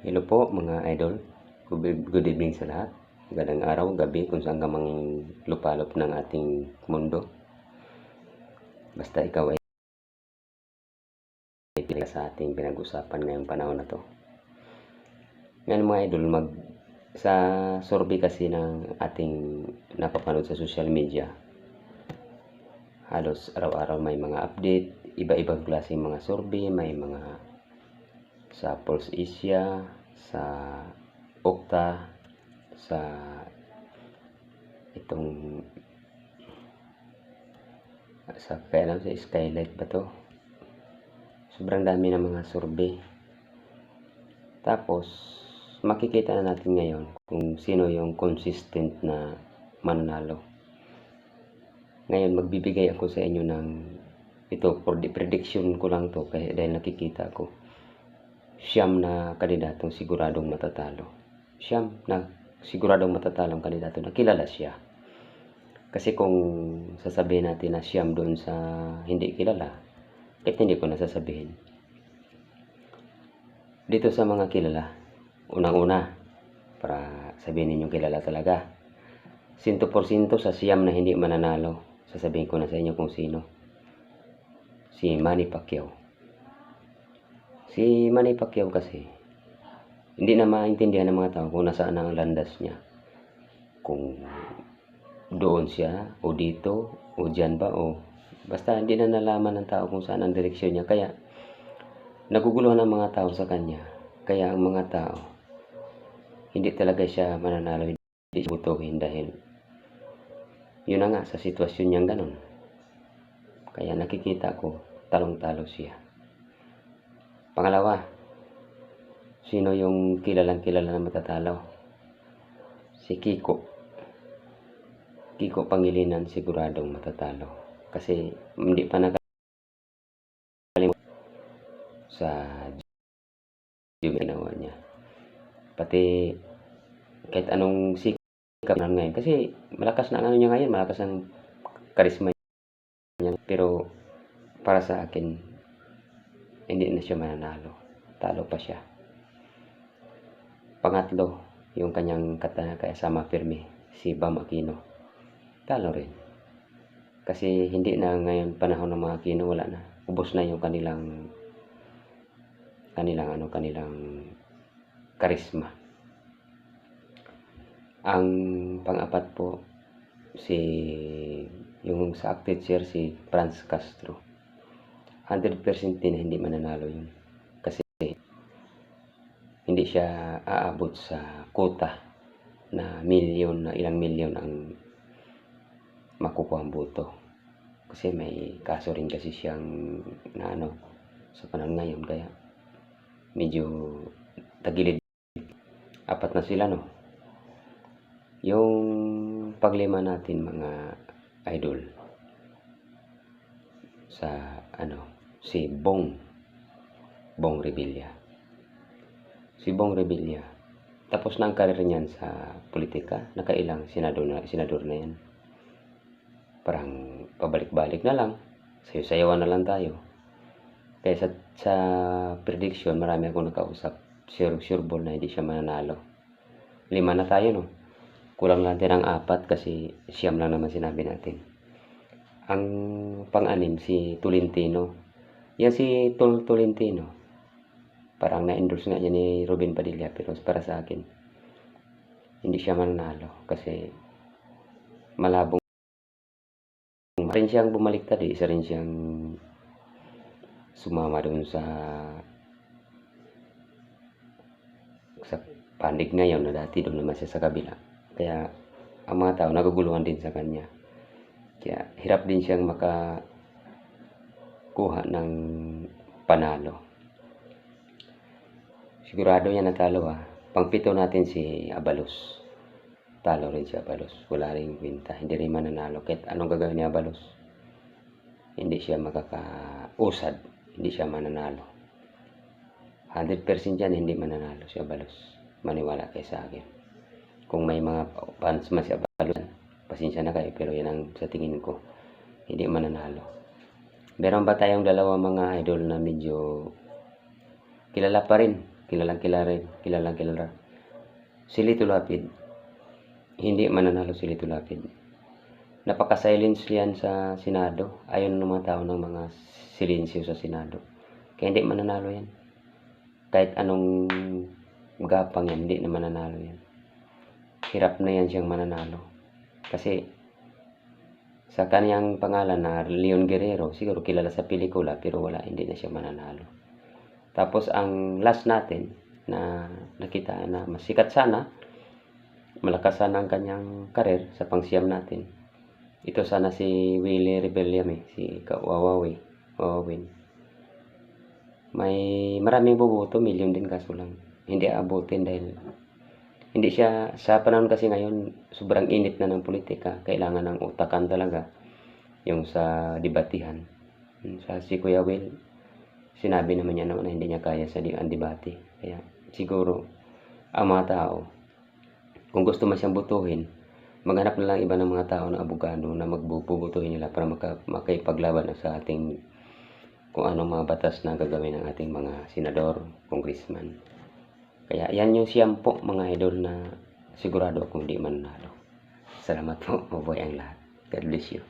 Hello po mga idol. Good good evening sa lahat. Magandang araw, gabi kung saan ka mang lupalop ng ating mundo. Basta ikaw ay pili sa ating pinag-usapan ngayong panahon na to. Ngayon mga idol, mag sa survey kasi ng ating napapanood sa social media, halos araw-araw may mga update, iba-ibang klaseng mga survey, may mga sa Pulse Asia, sa Okta, sa itong sa kaya lang sa Skylight ba to? Sobrang dami ng mga survey. Tapos, makikita na natin ngayon kung sino yung consistent na mananalo. Ngayon, magbibigay ako sa inyo ng ito, prediction ko lang to kaya dahil nakikita ko siyam na kandidatong siguradong matatalo. Siyam na siguradong matatalong kandidato na kilala siya. Kasi kung sasabihin natin na siyam doon sa hindi kilala, kahit hindi ko nasasabihin. Dito sa mga kilala, unang-una, para sabihin ninyo kilala talaga. 100% sa siyam na hindi mananalo, sasabihin ko na sa inyo kung sino. Si Manny Pacquiao. Si Manny Pacquiao kasi, hindi na maintindihan ng mga tao kung nasaan ang landas niya. Kung doon siya, o dito, o dyan ba, o basta hindi na nalaman ng tao kung saan ang direksyon niya. Kaya, naguguluhan ang mga tao sa kanya. Kaya ang mga tao, hindi talaga siya mananalo, hindi siya butuhin dahil yun na nga sa sitwasyon niyang ganun. Kaya nakikita ko, talong-talo siya. Pangalawa, sino yung kilalang kilala na matatalo? Si Kiko. Kiko Pangilinan siguradong matatalo. Kasi hindi pa nakalimutan sa ginawa niya. Pati kahit anong sikap na ngayon. Kasi malakas na ang ano niya ngayon, malakas ang karisma niya. Pero para sa akin, hindi na siya mananalo. Talo pa siya. Pangatlo, yung kanyang katana kaya sama firme, si Bam Aquino. Talo rin. Kasi hindi na ngayon panahon ng mga Aquino, wala na. Ubos na yung kanilang kanilang ano, kanilang karisma. Ang pang-apat po, si yung sa active chair si Franz Castro. 100% din hindi mananalo yun. Kasi hindi siya aabot sa quota na milyon na ilang milyon ang makukuha ang boto. Kasi may kaso rin kasi siyang na ano sa panahon ngayon kaya medyo tagilid. Apat na sila no. Yung paglima natin mga idol sa ano si Bong Bong Revilla. Si Bong Revilla. Tapos na ang karir niyan sa politika. Nakailang senador na, senador na yan. Parang pabalik-balik na lang. Sayo-sayawan na lang tayo. Kaya sa, sa prediction, marami akong nakausap. Sure, sure ball na hindi siya mananalo. Lima na tayo, no? Kulang lang din ang apat kasi siyam lang naman sinabi natin. Ang pang-anim, si Tolentino. Yan si Tol Tolentino. Parang na-endorse nga niya ni Robin Padilla pero para sa akin, hindi siya mananalo kasi malabong rin siyang bumaliktad eh. Isa rin siyang sumama doon sa sa pandig ngayon na dati doon naman siya sa kabila. Kaya ang mga tao naguguluhan din sa kanya. Kaya hirap din siyang maka kuha ng panalo. Sigurado yan natalo ha. Pangpito natin si Abalos. Talo rin si Abalos. Wala rin kwenta. Hindi rin mananalo. Kahit anong gagawin ni Abalos, hindi siya makakausad. Hindi siya mananalo. 100% yan hindi mananalo si Abalos. Maniwala kayo sa akin. Kung may mga fans man si Abalos, pasensya na kayo. Pero yan ang sa tingin ko. Hindi mananalo. Meron ba tayong dalawa mga idol na medyo kilala pa rin kilalang kilala, kilalang kilala. Si Lito Lapid, hindi mananalo si Lito Lapid. Napaka-silence yan sa Senado. Ayon ng mga tao ng mga silensyo sa Senado. Kaya hindi mananalo yan. Kahit anong gapang yan, hindi na mananalo yan. Hirap na yan siyang mananalo. Kasi sa kanyang pangalan na Leon Guerrero, siguro kilala sa pelikula pero wala, hindi na siya mananalo. Tapos ang last natin na nakita na masikat sana, malakas sana ang kanyang karir sa pangsiyam natin. Ito sana si Willie Rebelliam eh, si Wawawi, Wawawin. May maraming boboto, million din kaso lang. Hindi aabutin dahil hindi siya, sa panahon kasi ngayon, sobrang init na ng politika. Kailangan ng utakan talaga. Yung sa debatihan. Yung Sa si Kuya Will, sinabi naman niya naman na hindi niya kaya sa ang debate. Kaya siguro, ang mga tao, kung gusto man siyang butuhin, maghanap na lang iba ng mga tao na abogado na magbubutuhin nila para maka, makipaglaban sa ating kung anong mga batas na gagawin ng ating mga senador, congressman. Kaya yan yung siyam po mga idol na sigurado akong di mananalo. Salamat po, mabuhay ang lahat. God bless you.